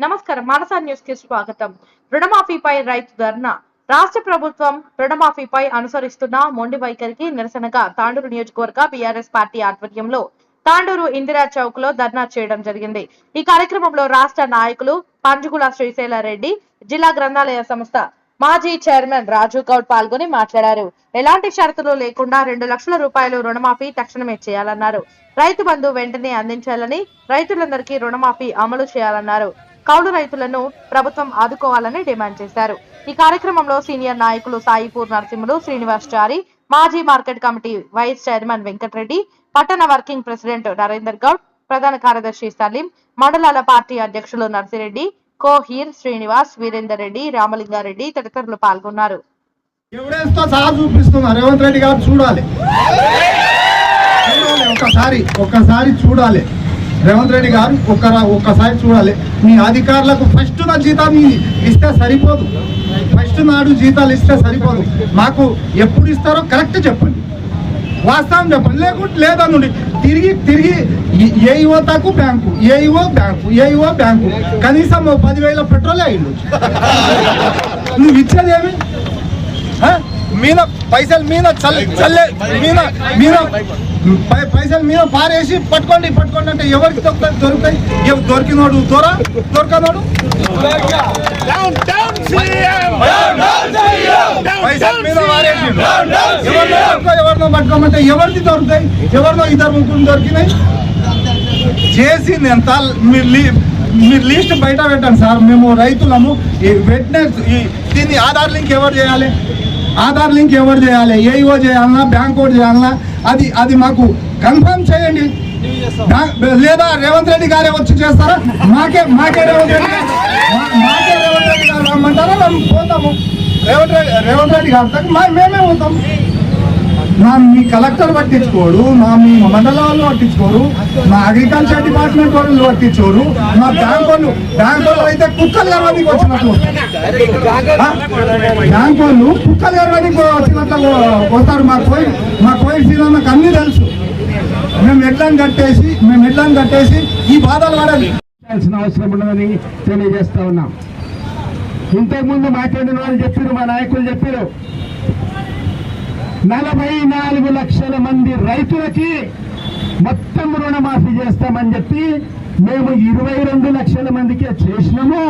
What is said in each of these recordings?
నమస్కారం. మానసా న్యూస్కి స్వాగతం. రుణమాఫీపై రైతు ధర్నా. రాష్ట్ర ప్రభుత్వం రుణమాఫీపై అనుసరిస్తున్న మొండి వైఖరికి నిరసనగా తాండూరు నియోజకవర్గ బీఆర్ఎస్ పార్టీ ఆధ్వర్యంలో తాండూరు ఇందిరా చౌక్లో ధర్నా చేయడం జరిగింది. ఈ కార్యక్రమంలో రాష్ట్ర నాయకులు పంజుగుల శ్రీశైల రెడ్డి జిల్లా గ్రంథాలయ సంస్థ మాజీ చైర్మన్ రాజు గౌడ్ పాల్గొని మాట్లాడారు. ఎలాంటి షరతులు లేకుండా రెండు లక్షల రూపాయలు రుణమాఫీ తక్షణమే చేయాలన్నారు. రైతు బంధు వెంటనే అందించాలని రైతులందరికీ రుణమాఫీ అమలు చేయాలన్నారు. కౌలు రైతులను ప్రభుత్వం ఆదుకోవాలని డిమాండ్ చేశారు. ఈ కార్యక్రమంలో సీనియర్ నాయకులు సాయిపూర్ నరసింహులు శ్రీనివాస్ చారి మాజీ market committee vice chairman Venkatareddy పట్టణ వర్కింగ్ ప్రెసిడెంట్ నరేందర్ గౌడ్ ప్రధాన కార్యదర్శి సలీం మండలాల పార్టీ అధ్యక్షులు నర్సిరెడ్డి కోహీర్ శ్రీనివాస్ వీరేందర్ రెడ్డి రామలింగారెడ్డి తదితరులు పాల్గొన్నారు. రేవంత్ రెడ్డి గారు చూడాలి ఒకసారి ఒకసారి చూడాలి. రేవంత్ రెడ్డి గారు ఒక్క ఒక్కసారి చూడాలి. మీ అధికారులకు ఫస్ట్ నా జీతం ఇస్తే సరిపోదు. ఫస్ట్ నాడు జీతాలు ఇస్తే సరిపోదు. మాకు ఎప్పుడు ఇస్తారో కరెక్ట్ చెప్పండి. వాస్తవం చెప్పండి. లేకుంటే లేదనుండి తిరిగి తిరిగి ఏ యువతకు బ్యాంకు ఏ యువ బ్యాంకు ఏ యువ బ్యాంకు. కనీసం పదివేల పెట్రోలే అయ్యిండు నువ్వు ఇచ్చేదేమి? ఏమి మీద పైసలు మీద చల్ చల్లే మీద మీద పైసలు మీద పారేసి పట్టుకోండి పట్టుకోండి అంటే ఎవరికి దొరుకుతాయి దొరుకుతాయి? దొరికినోడు దొర దొరకనోడు? పైసలు మీద పారేసి ఎవరినో పట్టుకో, ఎవరినో పట్టుకోమంటే ఎవరిది దొరుకుతాయి? ఎవరినో ఇద్దరు ముగ్గురు దొరికినాయి? చేసింది ఎంత? మీరు మీరు లిస్ట్ బయట పెట్టండి సార్. మేము రైతులము. ఈ వెట్నెస్ ఈ దీన్ని ఆధార్ లింక్ ఎవరు చేయాలి? ఆధార్ లింక్ ఎవరు చేయాలి? ఏఈఓ చేయాలన్నా బ్యాంక్ ఓట్ చేయాలన్నా అది అది మాకు కన్ఫర్మ్ చేయండి. లేదా రేవంత్ రెడ్డి గారే వచ్చి చేస్తారా? మాకే మాకే రేవంత్ రెడ్డి మాకే రేవంత్ రెడ్డి గారు రమ్మంటారా? మేము పోతాము. రేవంత్ రెడ్డి రేవంత్ రెడ్డి గారు మా- మేమే పోతాం మా మీ కలెక్టర్ పట్టించుకోరు మా మీ మండల వాళ్ళు పట్టించుకోరు మా అగ్రికల్చర్ డిపార్ట్మెంట్ వాళ్ళు పట్టించుకోరు మా బ్యాంక్ వాళ్ళు బ్యాంక్ వాళ్ళు అయితే కుక్కలు గర్వానికి వచ్చినట్లు? బ్యాంక్ వాళ్ళు కుక్కలు గర్వానికి వచ్చినట్లు వస్తారు. మా కోయి మా కోయి సీనకు అన్ని తెలుసు. మేము ఎడ్లను కట్టేసి మేము ఎడ్లను కట్టేసి ఈ బాధలు పడాలి. అవసరం ఉండదని తెలియజేస్తా ఉన్నాం. ఇంతకుముందు మాట్లాడిన వాళ్ళు చెప్పారు మా నాయకులు చెప్పారు నలభై నాలుగు లక్షల మంది రైతులకి మొత్తం రుణమాఫీ చేస్తామని చెప్పి మేము ఇరవై రెండు లక్షల మందికే చేసినాము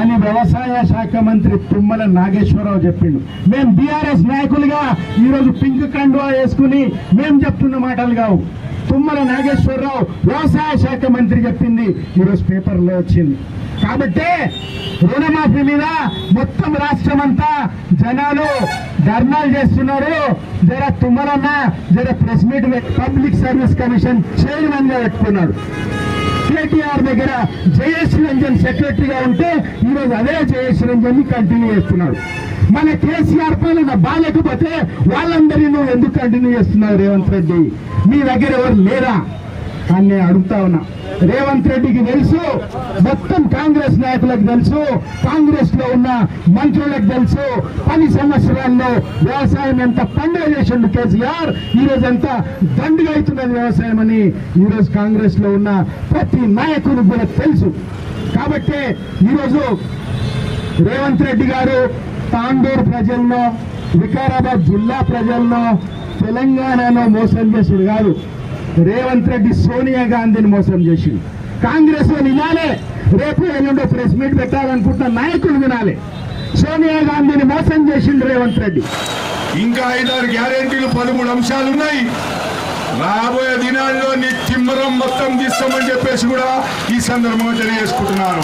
అని వ్యవసాయ శాఖ మంత్రి తుమ్మల నాగేశ్వరరావు చెప్పిండు. మేము బీఆర్ఎస్ నాయకులుగా ఈరోజు పింక్ కండువా వేసుకుని మేము చెప్తున్న మాటలు కావు. తుమ్మల నాగేశ్వరరావు వ్యవసాయ శాఖ మంత్రి చెప్పింది. ఈరోజు పేపర్లో వచ్చింది. కాబట్టి రుణమాఫీ మీద మొత్తం రాష్ట్రం అంతా జనాలు ధర్నాలు చేస్తున్నారు. జర తుమ్మలన్న జర press meet public service commission చైర్మన్గా పెట్టుకున్నాడు. కేటీఆర్ దగ్గర జయేష్ రంజన్ సెక్రటరీగా ఉంటే ఈరోజు అదే జయేష్ రంజన్ని కంటిన్యూ చేస్తున్నాడు. మన కేసీఆర్ పైన బాగాలేకపోతే వాళ్ళందరినీ నువ్వు ఎందుకు కంటిన్యూ చేస్తున్నావు రేవంత్ రెడ్డి? మీ దగ్గర ఎవరు లేరా? అని నేను అడుగుతా ఉన్నా. రేవంత్ రెడ్డికి తెలుసు మొత్తం కాంగ్రెస్ నాయకులకు తెలుసు కాంగ్రెస్లో ఉన్న మంత్రులకు తెలుసు పది సంవత్సరాల్లో వ్యవసాయం ఎంత పండుగ చేసిండు కేసీఆర్ ఈ రోజు ఎంత దండుగా అవుతున్నది వ్యవసాయం అని ఈ రోజు కాంగ్రెస్లో ఉన్న ప్రతి నాయకుడికి కూడా తెలుసు. కాబట్టి ఈరోజు రేవంత్ రెడ్డి గారు తాండూరు ప్రజల్లో వికారాబాద్ జిల్లా ప్రజల్లో తెలంగాణలో మోసం చేసుడు కాదు. రేవంత్ రెడ్డి సోనియా గాంధీని మోసం చేసిండు. కాంగ్రెస్ వాళ్ళు రేపు ఎల్లుండో ప్రెస్ మీట్ పెట్టాలనుకుంటున్న నాయకులు వినాలి. సోనియా గాంధీని మోసం చేసిండు రేవంత్ రెడ్డి. ఇంకా ఐదారు గ్యారెంటీలు పదమూడు అంశాలు ఉన్నాయి రాబోయే దినాల్లో నీ తిమ్మరం మొత్తం తీస్తామని చెప్పేసి కూడా ఈ సందర్భంగా తెలియజేసుకుంటున్నాను.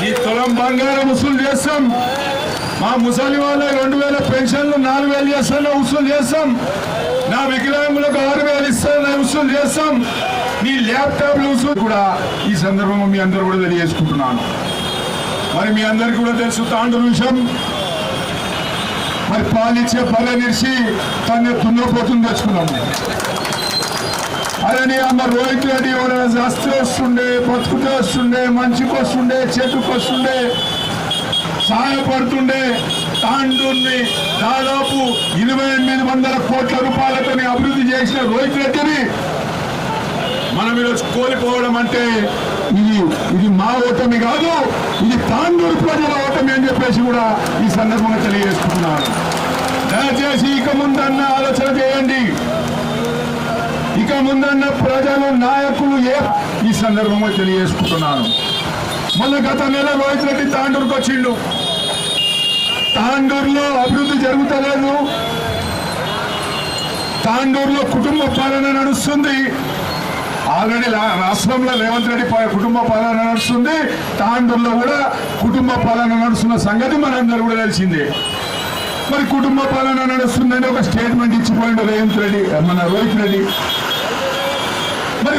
నీ తులం బంగారం వసూలు చేస్తాం. మా ముసలి వాళ్ళ రెండు వేల పెన్షన్లు నాలుగు వేలు చేస్తాను వసూలు చేస్తాం. నా వికలాంగులకు ఆరు వేలు ఇస్తాను వసూలు చేస్తాం. నీ ల్యాప్టాప్ లూస్ కూడా ఈ సందర్భంలో మీ అందరూ కూడా తెలియజేసుకుంటున్నాను. మరి మీ అందరికీ కూడా తెలుసు తాండూరు విషయం మరి పాలిచ్చే పల్లె నిలిచి తన దున్నపోతుంది తెచ్చుకున్నాము అదే నీ అమ్మ రోహిత్ రెడ్డి ఎవరైనా శాస్త్రి వస్తుండే బతుకుతూ వస్తుండే మంచికి వస్తుండే చెట్టుకు వస్తుండే సహాయపడుతుండే తాండూర్ని దాదాపు ఇరవై ఎనిమిది వందల కోట్ల రూపాయలతో అభివృద్ధి చేసిన రోహిత్ రెడ్డిని మనం ఈరోజు కోల్పోవడం అంటే ఇది ఇది మా ఓటమి కాదు ఇది తాండూరు ప్రజల ఓటమి అని చెప్పేసి కూడా ఈ సందర్భంగా తెలియజేసుకుంటున్నాను దయచేసి ఇక ముందన్న ఆలోచన చేయండి. ఇక ముందన్న ప్రజలు నాయకులు ఏ ఈ సందర్భంగా తెలియజేసుకుంటున్నాను మొన్న గత నెల రోహిత్ రెడ్డి తాండూరుకు వచ్చిండు. తాండూరులో అభివృద్ధి జరుగుతలేదు. తాండూరులో కుటుంబ పాలన నడుస్తుంది. ఆల్రెడీ రాష్ట్రంలో రేవంత్ రెడ్డి కుటుంబ పాలన నడుస్తుంది. తాండూరులో కూడా కుటుంబ పాలన నడుస్తున్న సంగతి మనందరూ కూడా తెలిసింది. మరి కుటుంబ పాలన నడుస్తుందని ఒక స్టేట్మెంట్ ఇచ్చిపోయిండు రేవంత్ రెడ్డి మన రోహిత్ రెడ్డి. మరి